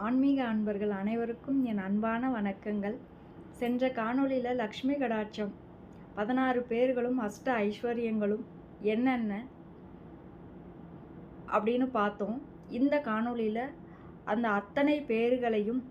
ஆன்மீக அன்பர்கள் அனைவருக்கும் என் அன்பான வணக்கங்கள். சென்ற காணொளியில் லக்ஷ்மி கடாட்சம் பதினாறு பேர்களும் அஷ்ட ஐஸ்வர்யங்களும் என்னென்ன அப்படின்னு பார்த்தோம். இந்த காணொளியில் அந்த அத்தனை பேர்களையும்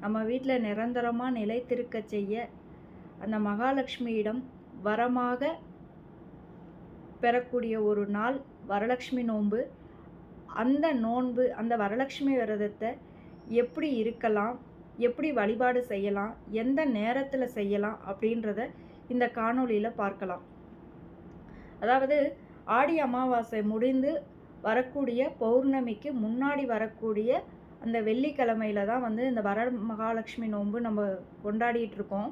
நம்ம வீட்டில் நிரந்தரமாக நிலைத்திருக்க செய்ய அந்த மகாலட்சுமியிடம் வரமாக பெறக்கூடிய ஒரு நாள் வரலட்சுமி நோன்பு. அந்த நோன்பு அந்த வரலட்சுமி விரதத்தை எப்படி இருக்கலாம் எப்படி வழிபாடு செய்யலாம் எந்த நேரத்தில் செய்யலாம் அப்படின்றத இந்த காணொளியில் பார்க்கலாம். அதாவது ஆடி அமாவாசை முடிந்து வரக்கூடிய பௌர்ணமிக்கு முன்னாடி வரக்கூடிய அந்த வெள்ளிக்கிழமையில தான் வந்து இந்த வர மகாலட்சுமி நோன்பு நம்ம கொண்டாடிட்டு இருக்கோம்.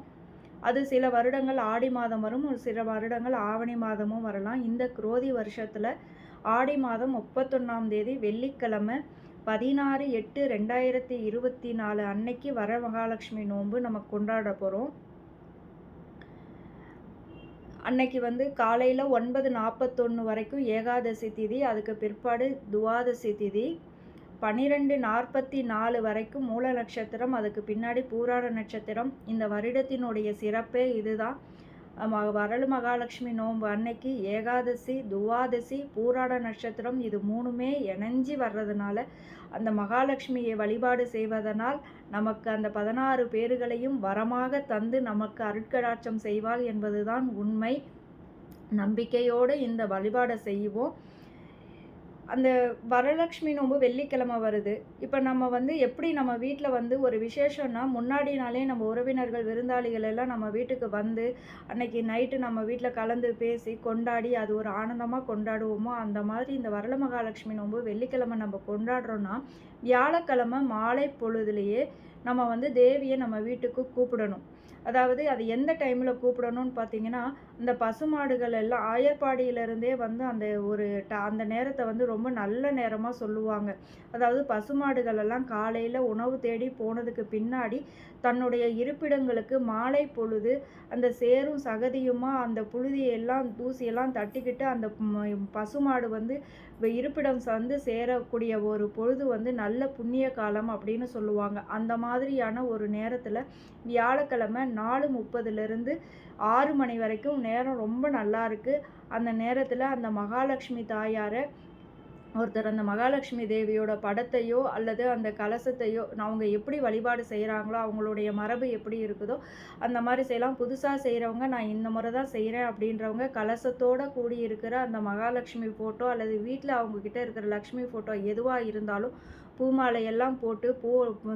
அது சில வருடங்கள் ஆடி மாதம் வரும் ஒரு சில வருடங்கள் ஆவணி மாதமும் வரலாம். இந்த குரோதி வருஷத்தில் ஆடி மாதம் முப்பத்தொன்னாம் தேதி வெள்ளிக்கிழமை பதினாறு எட்டு ரெண்டாயிரத்தி இருபத்தி நாலு அன்னைக்கு வர மகாலட்சுமி நோன்பு நம்ம கொண்டாட போகிறோம் அன்னைக்கு வந்து காலையில் ஒன்பது நாற்பத்தொன்று வரைக்கும் ஏகாதசி திதி அதுக்கு பிற்பாடு துவாதசி திதி. பன்னிரெண்டு நாற்பத்தி நாலு வரைக்கும் மூல நட்சத்திரம் அதுக்கு பின்னாடி பூராட நட்சத்திரம். இந்த வருடத்தினுடைய சிறப்பே இதுதான். வரலு மகாலட்சுமி நோன்பு அன்னைக்கு ஏகாதசி துவாதசி பூராட நட்சத்திரம் இது மூணுமே இணைஞ்சி வர்றதுனால அந்த மகாலட்சுமியை வழிபாடு செய்வதனால் நமக்கு அந்த பதினாறு பேர்களையும் வரமாக தந்து நமக்கு அருட்கடாட்சம் செய்வாள் என்பதுதான் உண்மை. நம்பிக்கையோடு இந்த வழிபாடை செய்வோம். அந்த வரலட்சுமி நோம்பு வெள்ளிக்கிழமை வருது. இப்போ நம்ம வந்து எப்படி நம்ம வீட்டில் வந்து ஒரு விசேஷம்னா முன்னாடி நாளே நம்ம உறவினர்கள் விருந்தாளிகள் எல்லாம் நம்ம வீட்டுக்கு வந்து அன்னைக்கு நைட்டு நம்ம வீட்டில் கலந்து பேசி கொண்டாடி அது ஒரு ஆனந்தமாக கொண்டாடுவோமோ அந்த மாதிரி இந்த வரல மகாலட்சுமி நோன்பு வெள்ளிக்கிழமை நம்ம கொண்டாடுறோன்னா வியாழக்கிழமை மாலை பொழுதுலேயே நம்ம வந்து தேவியை நம்ம வீட்டுக்கு கூப்பிடணும். அதாவது அது எந்த டைமில் கூப்பிடணும்னு பார்த்தீங்கன்னா இந்த பசுமாடுகள் எல்லாம் ஆயர்பாடியிலிருந்தே வந்து அந்த ஒரு ட அந்த நேரத்தை வந்து ரொம்ப நல்ல நேரமாக சொல்லுவாங்க. அதாவது பசுமாடுகள் எல்லாம் காலையில் உணவு தேடி போனதுக்கு பின்னாடி தன்னுடைய இருப்பிடங்களுக்கு மாலை பொழுது அந்த சேரும் சகதியுமா அந்த புழுதியெல்லாம் தூசியெல்லாம் தட்டிக்கிட்டு அந்த பசுமாடு வந்து இருப்பிடம் வந்து சேரக்கூடிய ஒரு பொழுது வந்து நல்ல புண்ணிய காலம் அப்படின்னு சொல்லுவாங்க. அந்த மாதிரியான ஒரு நேரத்தில் வியாழக்கிழமை நாலு முப்பதுலேருந்து ஆறு மணி வரைக்கும் நேரம் ரொம்ப நல்லா இருக்குது அந்த நேரத்தில் அந்த மகாலட்சுமி தாயாரை ஒருத்தர் அந்த மகாலட்சுமி தேவியோட படத்தையோ அல்லது அந்த கலசத்தையோ அவங்க எப்படி வழிபாடு செய்கிறாங்களோ அவங்களுடைய மரபு எப்படி இருக்குதோ அந்த மாதிரி செய்யலாம். புதுசாக செய்கிறவங்க நான் இந்த முறை தான் செய்கிறேன் அப்படின்றவங்க கலசத்தோடு கூடி இருக்கிற அந்த மகாலட்சுமி ஃபோட்டோ அல்லது வீட்டில் அவங்கக்கிட்ட இருக்கிற லக்ஷ்மி ஃபோட்டோ எதுவாக இருந்தாலும் பூமாலையெல்லாம் போட்டு பூ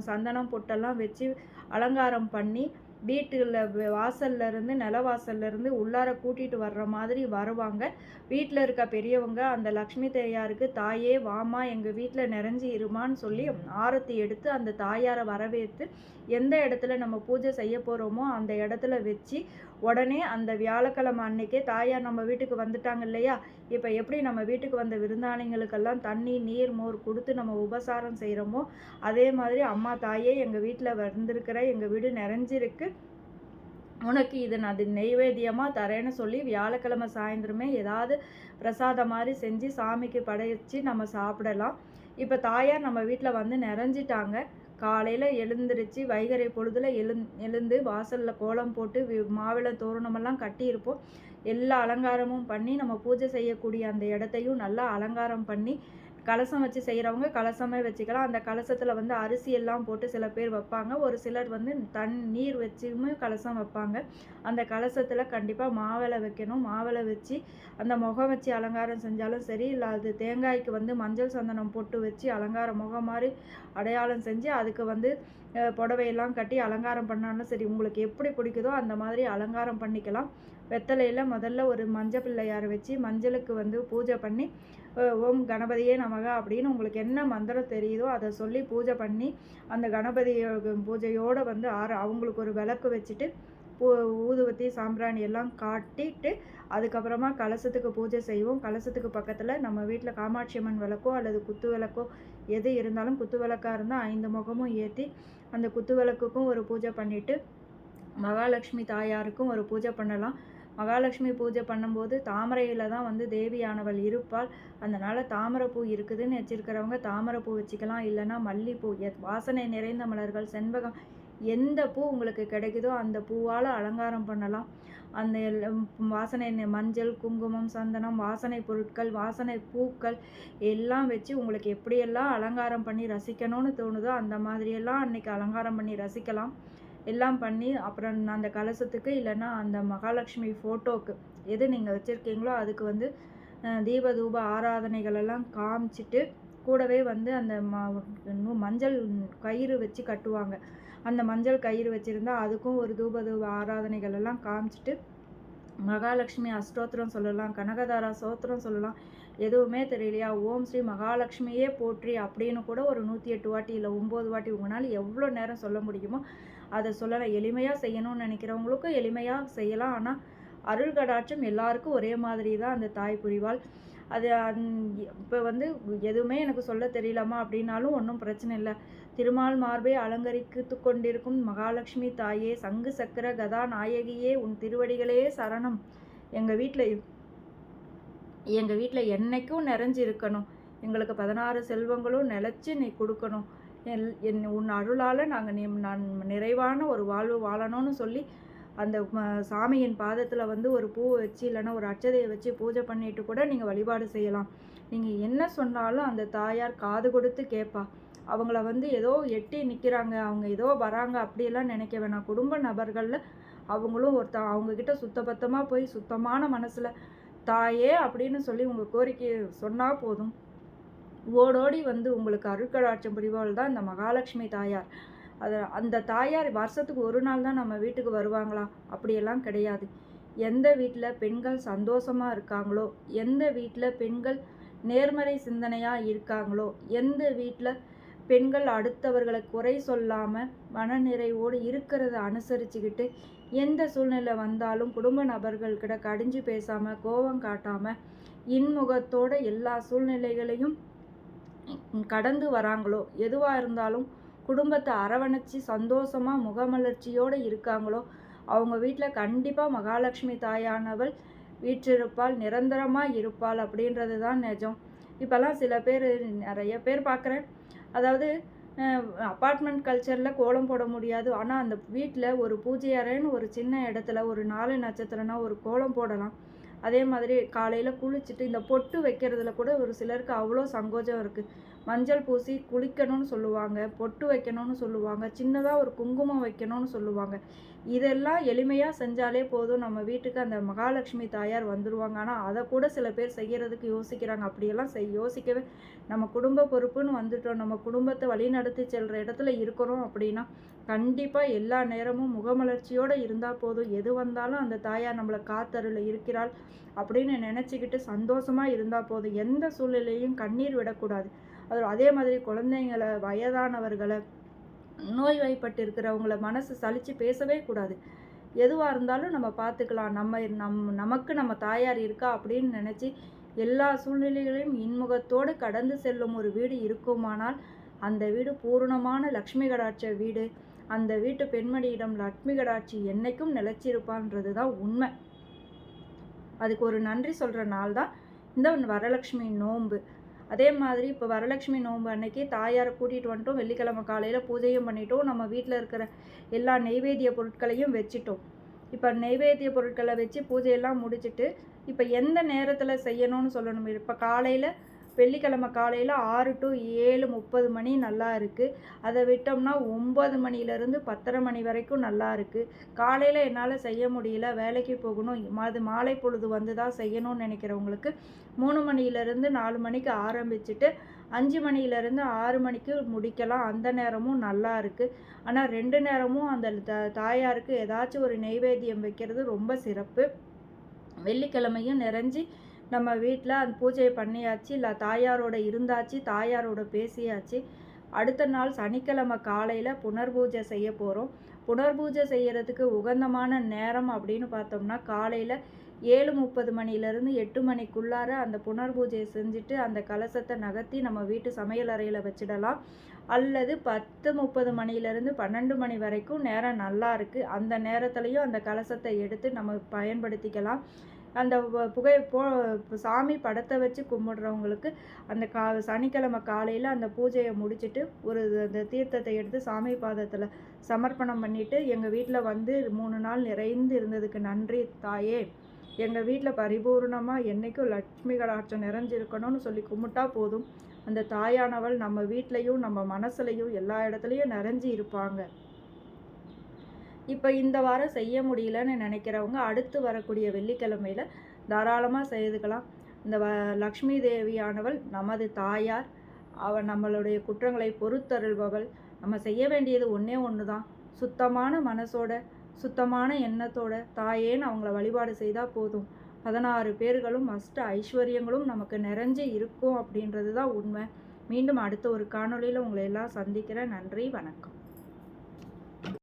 சந்தனம் பொட்டெல்லாம் வச்சு அலங்காரம் பண்ணி வீட்டில் வாசல்ல இருந்து நில வாசல்ல இருந்து உள்ளார கூட்டிட்டு வர்ற மாதிரி வருவாங்க. வீட்டில் இருக்க பெரியவங்க அந்த லக்ஷ்மி தாயாருக்கு தாயே வாமா எங்கள் வீட்டில் நிறைஞ்சி இருமான்னு சொல்லி ஆரத்தி எடுத்து அந்த தாயாரை வரவேற்று எந்த இடத்துல நம்ம பூஜை செய்ய போகிறோமோ அந்த இடத்துல வச்சு உடனே அந்த வியாழக்கிழமை அன்னைக்கே தாயார் நம்ம வீட்டுக்கு வந்துட்டாங்க இல்லையா? இப்போ எப்படி நம்ம வீட்டுக்கு வந்த விருந்தாளிங்களுக்கெல்லாம் தண்ணி நீர் மோர் கொடுத்து நம்ம உபசாரம் செய்கிறோமோ அதே மாதிரி அம்மா தாயே எங்கள் வீட்டில் வந்திருக்கிற எங்கள் வீடு நிறைஞ்சிருக்கு. உனக்கு இது நான் அது நெய்வேத்தியமாக தரேன்னு சொல்லி வியாழக்கிழமை சாயந்தரமே ஏதாவது பிரசாதம் மாதிரி செஞ்சு சாமிக்கு படைச்சு நம்ம சாப்பிடலாம். இப்போ தாயார் நம்ம வீட்டில் வந்து நிறைஞ்சிட்டாங்க. காலையில் எழுந்திருச்சு வைகரை பொழுதுல எழுந் எழுந்து வாசலில் கோலம் போட்டு மாவிளை தோரணமெல்லாம் கட்டியிருப்போம். எல்லா அலங்காரமும் பண்ணி நம்ம பூஜை செய்யக்கூடிய அந்த இடத்தையும் நல்லா அலங்காரம் பண்ணி கலசம் வச்சு செய்கிறவங்க கலசமே வச்சுக்கலாம். அந்த கலசத்தில் வந்து அரிசி எல்லாம் போட்டு சில பேர் வைப்பாங்க. ஒரு சிலர் வந்து தண் நீர் வச்சுமே கலசம் வைப்பாங்க. அந்த கலசத்தில் கண்டிப்பாக மாவிளை வைக்கணும். மாவிளை வச்சு அந்த முகம் வச்சு அலங்காரம் செஞ்சாலும் சரி இல்லை அது தேங்காய்க்கு வந்து மஞ்சள் சந்தனம் போட்டு வச்சு அலங்காரம் முகம் மாதிரி அடையாளம் செஞ்சு அதுக்கு வந்து புடவையெல்லாம் கட்டி அலங்காரம் பண்ணாலும் சரி உங்களுக்கு எப்படி பிடிக்குதோ அந்த மாதிரி அலங்காரம் பண்ணிக்கலாம். வெத்தலையில் முதல்ல ஒரு மஞ்சள் பிள்ளையார் வச்சு மஞ்சளுக்கு வந்து பூஜை பண்ணி ஓம் கணபதியே நமக அப்படின்னு உங்களுக்கு என்ன மந்திரம் தெரியுதோ அதை சொல்லி பூஜை பண்ணி அந்த கணபதியோ பூஜையோடு வந்து ஆற அவங்களுக்கு ஒரு விளக்கு வச்சுட்டு பூ ஊதுவத்தி சாம்பிராணி எல்லாம் காட்டிட்டு அதுக்கப்புறமா கலசத்துக்கு பூஜை செய்வோம். கலசத்துக்கு பக்கத்தில் நம்ம வீட்டில் காமாட்சி அம்மன் விளக்கோ அல்லது குத்து விளக்கோ எது இருந்தாலும் குத்து விளக்காக இருந்தால் ஐந்து முகமும் ஏற்றி அந்த குத்து விளக்குக்கும் ஒரு பூஜை பண்ணிவிட்டு மகாலட்சுமி தாயாருக்கும் ஒரு பூஜை பண்ணலாம். மகாலட்சுமி பூஜை பண்ணும்போது தாமரையில் தான் வந்து தேவியானவள் இருப்பாள். அதனால் தாமரைப்பூ இருக்குதுன்னு வச்சுருக்கிறவங்க தாமரைப்பூ வச்சுக்கலாம். இல்லைன்னா மல்லிப்பூ எத் வாசனை நிறைந்த மலர்கள் செண்பகம் எந்த பூ உங்களுக்கு கிடைக்குதோ அந்த பூவால் அலங்காரம் பண்ணலாம். அந்த வாசனை மஞ்சள் குங்குமம் சந்தனம் வாசனை பொருட்கள் வாசனை பூக்கள் எல்லாம் வச்சு உங்களுக்கு எப்படியெல்லாம் அலங்காரம் பண்ணி ரசிக்கணும்னு தோணுதோ அந்த மாதிரியெல்லாம் அன்னைக்கு அலங்காரம் பண்ணி ரசிக்கலாம். எல்லாம் பண்ணி அப்புறம் அந்த கலசத்துக்கு இல்லைன்னா அந்த மகாலட்சுமி ஃபோட்டோவுக்கு எது நீங்கள் வச்சுருக்கீங்களோ அதுக்கு வந்து தீப தூப ஆராதனைகள் எல்லாம் காமிச்சிட்டு கூடவே வந்து அந்த மஞ்சள் கயிறு வச்சு கட்டுவாங்க. அந்த மஞ்சள் கயிறு வச்சுருந்தா அதுக்கும் ஒரு தூப தூப ஆராதனைகள் எல்லாம் காமிச்சிட்டு மகாலட்சுமி அஷ்டோத்திரம் சொல்லலாம் கனகதாரா சோத்திரம் சொல்லலாம் எதுவுமே தெரியலையா? ஓம் ஸ்ரீ மகாலட்சுமியே போற்றி அப்படின்னு கூட ஒரு நூற்றி எட்டு வாட்டி இல்லை ஒம்பது வாட்டி உங்களால் எவ்வளோ நேரம் சொல்ல முடியுமோ அதை சொல்லலாம். எளிமையாக செய்யணும்னு நினைக்கிறவங்களுக்கும் எளிமையாக செய்யலாம். ஆனால் அருள் கடாட்சம் எல்லாருக்கும் ஒரே மாதிரி தான் அந்த தாய் புரிவாள். அது இப்போ வந்து எதுவுமே எனக்கு சொல்ல தெரியலம்மா அப்படின்னாலும் ஒன்றும் பிரச்சனை இல்லை. திருமால் மார்பை அலங்கரித்து கொண்டிருக்கும் மகாலட்சுமி தாயே சங்கு சக்கர கதா நாயகியே உன் திருவடிகளே சரணம். எங்கள் வீட்டில் எங்கள் வீட்டில் என்னைக்கும் நிறைஞ்சு இருக்கணும் எங்களுக்கு பதினாறு செல்வங்களும் நிலச்சி நீ கொடுக்கணும். எல் என் உன் அருளால் நாங்கள் நீ நான் நிறைவான ஒரு வாழ்வு வாழணும்னு சொல்லி அந்த சாமியின் பாதத்தில் வந்து ஒரு பூ வச்சு இல்லைன்னா ஒரு அச்சதையை வச்சு பூஜை பண்ணிட்டு கூட நீங்கள் வழிபாடு செய்யலாம். நீங்கள் என்ன சொன்னாலும் அந்த தாயார் காது கொடுத்து கேட்பா. அவங்கள வந்து ஏதோ எட்டி நிற்கிறாங்க அவங்க ஏதோ வராங்க அப்படியெல்லாம் நினைக்க வேணாம். குடும்ப நபர்களில் அவங்களும் ஒருத்த அவங்கக்கிட்ட சுத்தபத்தமாக போய் சுத்தமான மனசில் தாயே அப்படின்னு சொல்லி உங்கள் கோரிக்கையை சொன்னால் போதும். ஓடோடி வந்து உங்களுக்கு அருட்கடாட்சம் புரிவாள் தான் இந்த மகாலட்சுமி தாயார். அது அந்த தாயார் வருஷத்துக்கு ஒரு நாள் தான் நம்ம வீட்டுக்கு வருவாங்களா? அப்படியெல்லாம் கிடையாது. எந்த வீட்டில் பெண்கள் சந்தோஷமாக இருக்காங்களோ எந்த வீட்டில் பெண்கள் நேர்மறை சிந்தனையாக இருக்காங்களோ எந்த வீட்டில் பெண்கள் அடுத்தவர்களை குறை சொல்லாமல் மனநிறைவோடு இருக்கிறத அனுசரிச்சுக்கிட்டு எந்த சூழ்நிலை வந்தாலும் குடும்ப நபர்கள்கிட்ட கடிஞ்சு பேசாமல் கோபம் காட்டாமல் இன்முகத்தோட எல்லா சூழ்நிலைகளையும் கடந்து வராங்களோ? எதுவாக இருந்தாலும் குடும்பத்தை அரவணைச்சி சந்தோஷமாக முகமலர்ச்சியோடு இருக்காங்களோ? அவங்க வீட்டில் கண்டிப்பாக மகாலட்சுமி தாயானவள் வீற்றிருப்பாள் நிரந்தரமாக இருப்பாள் அப்படின்றது தான் நிஜம். இப்போல்லாம் சில பேர் நிறைய பேர் பார்க்குறேன் அதாவது அப்பார்ட்மெண்ட் கல்ச்சரில் கோலம் போட முடியாது. ஆனால் அந்த வீட்டில் ஒரு பூஜை அறைன்னு ஒரு சின்ன இடத்துல ஒரு நாலு நட்சத்திரம்னா ஒரு கோலம் போடலாம். அதே மாதிரி காலையில் குளிச்சுட்டு இந்த பொட்டு வைக்கிறதுல கூட ஒரு சிலருக்கு அவ்வளோ சங்கோஜம் இருக்குது மஞ்சள் பூசி குளிக்கணும்னு சொல்லுவாங்க பொட்டு வைக்கணும்னு சொல்லுவாங்க சின்னதாக ஒரு குங்குமம் வைக்கணும்னு சொல்லுவாங்க. இதெல்லாம் எளிமையாக செஞ்சாலே போதும். நம்ம வீட்டுக்கு அந்த மகாலட்சுமி தாயார் வந்துடுவாங்க ஆனால் அதை கூட சில பேர் செய்கிறதுக்கு யோசிக்கிறாங்க. அப்படியெல்லாம் செய் யோசிக்கவே நம்ம குடும்ப பொறுப்புன்னு வந்துட்டோம். நம்ம குடும்பத்தை வழிநடத்தி செல்கிற இடத்துல இருக்கிறோம் அப்படின்னா கண்டிப்பாக எல்லா நேரமும் முகமலர்ச்சியோடு இருந்தால் போதும். எது வந்தாலும் அந்த தாயார் நம்மளை காத்தருள இருக்கிறாள் அப்படின்னு நினச்சிக்கிட்டு சந்தோஷமாக இருந்தால் போதும். எந்த சூழ்நிலையும் கண்ணீர் விடக்கூடாது. அது அதே மாதிரி குழந்தைங்களை வயதானவர்களை நோய்வாய்ப்பட்டு இருக்கிறவங்கள மனசு சலித்து பேசவே கூடாது. எதுவாக இருந்தாலும் நம்ம பார்த்துக்கலாம் நம்ம நம் நமக்கு நம்ம தாயார் இருக்கா அப்படின்னு நினச்சி எல்லா சூழ்நிலைகளையும் இன்முகத்தோடு கடந்து செல்லும் ஒரு வீடு இருக்குமானால் அந்த வீடு பூரணமான லக்ஷ்மி கடாட்ச வீடு. அந்த வீட்டு பெண்மணியிடம் லட்சுமி கடாட்சி என்றைக்கும் நிலைச்சிருப்பான்றது தான் உண்மை. அதுக்கு ஒரு நன்றி சொல்கிற நாள் தான் இந்த வரலட்சுமி நோன்பு. அதே மாதிரி இப்போ வரலட்சுமி நோன்பு அன்னைக்கு தாயாரை கூட்டிகிட்டு வந்துட்டோம். வெள்ளிக்கிழமை காலையில் பூஜையும் பண்ணிட்டோம். நம்ம வீட்டில் இருக்கிற எல்லா நெய்வேத்திய பொருட்களையும் வச்சிட்டோம். இப்போ நெய்வேத்திய பொருட்களை வச்சு பூஜையெல்லாம் முடிச்சுட்டு இப்போ எந்த நேரத்தில் செய்யணும்னு சொல்லணும்? இப்போ காலையில் வெள்ளிக்கிழமை காலையில் ஆறு டு ஏழு முப்பது மணி நல்லா இருக்குது அதை விட்டோம்னா ஒம்பது மணிலேருந்து பத்தரை மணி வரைக்கும் நல்லா இருக்குது காலையில் என்னால் செய்ய முடியல வேலைக்கு போகணும். அது மாலை பொழுது வந்து தான் செய்யணும்னு நினைக்கிறவங்களுக்கு மூணு மணியிலேருந்து நாலு மணிக்கு ஆரம்பிச்சுட்டு அஞ்சு மணியிலேருந்து ஆறு மணிக்கு முடிக்கலாம். அந்த நேரமும் நல்லா இருக்குது ஆனால் ரெண்டு நேரமும் அந்த த- தாயாருக்கு ஏதாச்சும் ஒரு நெய்வேத்தியம் வைக்கிறது ரொம்ப சிறப்பு. வெள்ளிக்கிழமையும் நிறைஞ்சி நம்ம வீட்டில் அந்த பூஜையை பண்ணியாச்சு இல்லை தாயாரோட இருந்தாச்சு தாயாரோட பேசியாச்சு. அடுத்த நாள் சனிக்கிழமை காலையில் புனர்பூஜை செய்ய போகிறோம் புனர்பூஜை செய்கிறதுக்கு உகந்தமான நேரம் அப்படின்னு பார்த்தோம்னா காலையில் ஏழு முப்பது மணிலேருந்து எட்டு மணிக்குள்ளார அந்த புனர் பூஜையை செஞ்சுட்டு அந்த கலசத்தை நகர்த்தி நம்ம வீட்டு சமையல் அறையில் வச்சிடலாம். அல்லது பத்து முப்பது மணிலேருந்து பன்னெண்டு மணி வரைக்கும் நேரம் நல்லா இருக்குது அந்த நேரத்துலையும் அந்த கலசத்தை எடுத்து நம்ம பயன்படுத்திக்கலாம். அந்த புகை போ சாமி படத்தை வச்சு கும்பிடுறவங்களுக்கு அந்த கா சனிக்கிழமை காலையில் அந்த பூஜையை முடிச்சுட்டு ஒரு அந்த தீர்த்தத்தை எடுத்து சாமி பாதத்தில் சமர்ப்பணம் பண்ணிவிட்டு எங்கள் வீட்டில் வந்து மூணு நாள் நிறைந்து இருந்ததுக்கு நன்றி தாயே. எங்கள் வீட்டில் பரிபூர்ணமாக என்றைக்கும் லட்சுமி கடாட்சம் நிறைஞ்சிருக்கணும்னு சொல்லி கும்பிட்டா போதும். அந்த தாயானவள் நம்ம வீட்லேயும் நம்ம மனசுலையும் எல்லா இடத்துலையும் நிறைஞ்சி இருப்பாங்க. இப்போ இந்த வாரம் செய்ய முடியலன்னு நினைக்கிறவங்க அடுத்து வரக்கூடிய வெள்ளிக்கிழமையில் தாராளமாக செய்துக்கலாம். இந்த வ லக்ஷ்மி தேவியானவள் நமது தாயார். அவள் நம்மளுடைய குற்றங்களை பொறுத்தருள்பவள். நம்ம செய்ய வேண்டியது ஒன்றே ஒன்று தான் சுத்தமான மனசோட சுத்தமான எண்ணத்தோட தாயேன்னு அவங்கள வழிபாடு செய்தால் போதும். பதினாறு பேர்களும் அஷ்ட ஐஸ்வர்யங்களும் நமக்கு நிறைஞ்சு இருக்கும் அப்படின்றது தான் உண்மை. மீண்டும் அடுத்த ஒரு காணொளியில் உங்களை எல்லாம் சந்திக்கிறேன். நன்றி வணக்கம்.